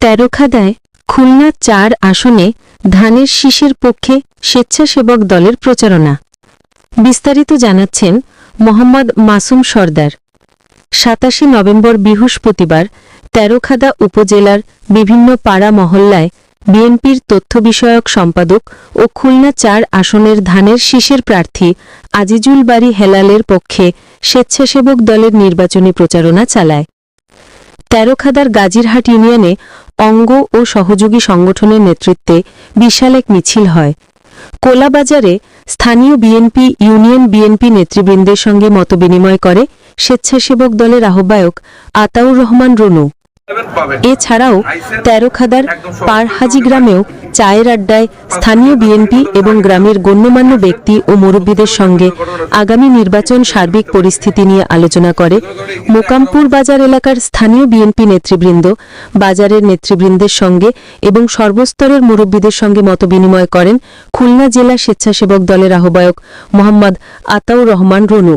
তেরোখাদায় খুলনা চার আসনে ধানের শীষের পক্ষে স্বেচ্ছাসেবক দলের প্রচারণা। বিস্তারিত জানাচ্ছেন মোহাম্মদ মাসুম সর্দার। সাতাশে নভেম্বর বৃহস্পতিবার তেরোখাদা উপজেলার বিভিন্ন পাড়া মহল্লায় বিএনপির তথ্য বিষয়ক সম্পাদক ও খুলনা চার আসনের ধানের শীষের প্রার্থী আজিজুল বাড়ি হেলালের পক্ষে স্বেচ্ছাসেবক দলের নির্বাচনী প্রচারণা চালায়। তেরোখাদার গাজীরহাট ইউনিয়নে অঙ্গ ও সহযোগী সংগঠনের নেতৃত্বে বিশাল এক মিছিল হয়। কোলাবাজারে স্থানীয় বিএনপি, ইউনিয়ন বিএনপি নেতৃবৃন্দের সঙ্গে মতবিনিময় করে স্বেচ্ছাসেবক দলের আহ্বায়ক আতাউর রহমান রনু। এছাড়াও তেরোখাদার পারহাজি গ্রামেও চায়ের আড্ডায় স্থানীয় বিএনপি এবং গ্রামের গণ্যমান্য ব্যক্তি ও মুরব্বীদের সঙ্গে আগামী নির্বাচন সার্বিক পরিস্থিতি নিয়ে আলোচনা করে মোকামপুর বাজার এলাকার স্থানীয় বিএনপি নেতৃবৃন্দ বাজারের নেতৃবৃন্দের সঙ্গে এবং সর্বস্তরের মুরব্বীদের সঙ্গে মতবিনিময় করেন খুলনা জেলা স্বেচ্ছাসেবক দলের আহ্বায়ক মোহাম্মদ আতাউর রহমান রনু।